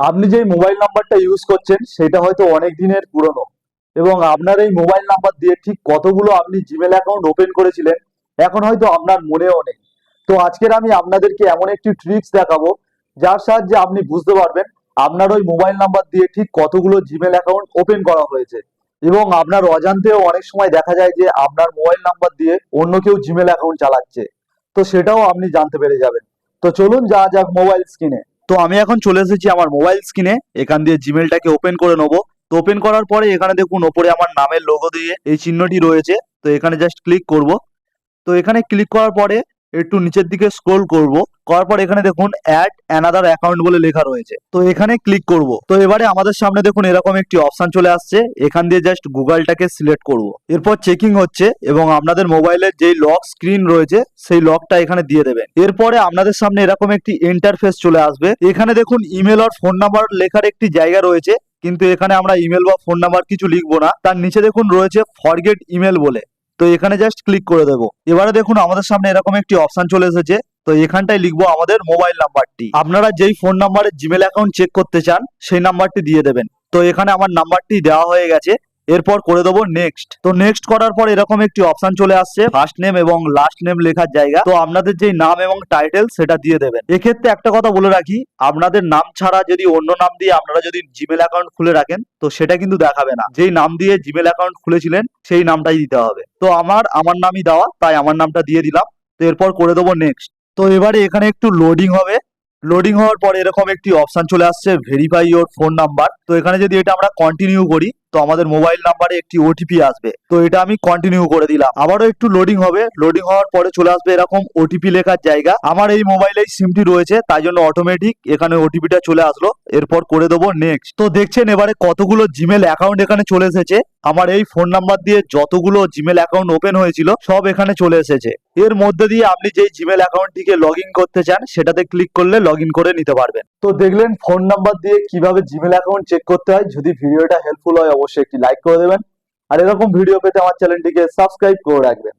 আপনি যে মোবাইল নাম্বারটা ইউজ করছেন, সেটা হয়তো অনেক দিনের পুরনো। এবং আপনার এই মোবাইল নাম্বার দিয়ে ঠিক কতগুলো আপনি জিমেল অ্যাকাউন্ট ওপেন করেছিলেন, এখন হয়তো আপনার মনেও নেই। তো আজকের আমি আপনাদেরকে এমন একটি ট্রিক্স দেখাবো, যার সাহায্যে আপনি বুঝতে পারবেন আপনার ওই মোবাইল নাম্বার দিয়ে ঠিক কতগুলো জিমেল অ্যাকাউন্ট ওপেন করা হয়েছে। এবং আপনার অজান্তেও অনেক সময় দেখা যায় যে আপনার মোবাইল নাম্বার দিয়ে অন্য কেউ জিমেল অ্যাকাউন্ট চালাচ্ছে। তো সেটাও আপনি জানতে পেরে যাবেন। তো চলুন যা যাক মোবাইল স্ক্রিনে তো আমি এখন চলে এসেছি আমার মোবাইল স্ক্রিনে এখান দিয়ে জিমেলটাকে ওপেন করে নেব। তো ওপেন করার পরে এখানে দেখুন, ওপরে আমার নামের লোগো দিয়ে এই চিহ্নটি রয়েছে। তো এখানে জাস্ট ক্লিক করব। তো এখানে ক্লিক করার পরে একটু নিচের দিকে স্ক্রোল করব। করার পর এখানে দেখুন অ্যাড অ্যানাদার অ্যাকাউন্ট বলে লেখা রয়েছে। তো এখানে ক্লিক করব। তো এবারে আমাদের সামনে দেখুন এরকম একটি অপশন চলে আসছে। এখান দিয়ে জাস্ট গুগলটাকে সিলেক্ট করব। এরপর চেকিং হচ্ছে এবং আপনাদের মোবাইলের যেই লক স্ক্রিন রয়েছে, সেই লকটা এখানে দিয়ে দেবেন। এরপরে আপনাদের সামনে এরকম একটি ইন্টারফেস চলে আসবে। এখানে দেখুন ইমেল আর ফোন নাম্বার লেখার একটি জায়গা রয়েছে। কিন্তু এখানে আমরা ইমেল বা ফোন নাম্বার কিছু লিখব না। তার নিচে দেখুন রয়েছে ফরগেট ইমেল বলে। তো এখানে জাস্ট ক্লিক করে দেবো। এবারে দেখুন, আমাদের সামনে এরকম একটি অপশন চলে এসেছে। তো এখানটায় লিখব আমাদের মোবাইল নাম্বারটি আপনারা যেই ফোন নাম্বারে জিমেল অ্যাকাউন্ট চেক করতে চান, সেই নাম্বারটি দিয়ে দেবেন। তো এখানে আমার নাম্বারটি দেওয়া হয়ে গেছে। এরপর করে দেবো নেক্সট তো নেক্সট করার পর এরকম একটি অপশন চলে আসছে ফার্স্ট নেম এবং লাস্ট নেম লেখার জায়গা। তো আপনাদের যেই নাম এবং টাইটেল সেটা দিয়ে দেবেন। এক্ষেত্রে একটা কথা বলে রাখি, আপনাদের নাম ছাড়া যদি অন্য নাম দিয়ে আপনারা যদি জিমেল অ্যাকাউন্ট খুলে রাখেন, তো সেটা কিন্তু দেখাবে না। যেই নাম দিয়ে জিমেল অ্যাকাউন্ট খুলেছিলেন, সেই নামটাই দিতে হবে। তো আমার আমার নামই দেওয়া, তাই আমার নামটা দিয়ে দিলাম। তো এরপর করে দেবো নেক্সট তো এবারে এখানে একটু লোডিং হবে। লোডিং হওয়ার পর এরকম একটি অপশন চলে আসছে ভেরিফাই ইওর ফোন নাম্বার তো এখানে যদি এটা আমরা কন্টিনিউ করি তো আমাদের মোবাইল নাম্বারে একটি ওটিপি আসবে। তো এটা আমি কন্টিনিউ করে দিলাম। আবারও একটু লোডিং হবে। লোডিং হওয়ার পরে চলে আসবে এরকম ওটিপি লেখার জায়গা। আমার এই মোবাইলে সিমটি রয়েছে, তাই জন্য অটোমেটিক এখানে ওটিপিটা চলে আসলো। এরপর করে দেবো নেক্সট তো দেখছেন এবারে কতগুলো জিমেল অ্যাকাউন্ট এখানে চলে এসেছে। আমার এই ফোন নাম্বার দিয়ে যতগুলো জিমেল অ্যাকাউন্ট ওপেন হয়েছিল, সব এখানে চলে এসেছে। এর মধ্যে দিয়ে আপনি যেই জিমেল অ্যাকাউন্টটিকে লগ করতে চান, সেটাতে ক্লিক করলে লগ করে নিতে পারবেন। তো দেখলেন ফোন নাম্বার দিয়ে কীভাবে জিমেল অ্যাকাউন্ট চেক করতে হয়, যদি ভিডিওটা হেল্পফুল হয় অবশ্যই একটি লাইক করে দেবেন। আর এরকম ভিডিও পেতে আমার চ্যানেলটিকে সাবস্ক্রাইব করে রাখবেন।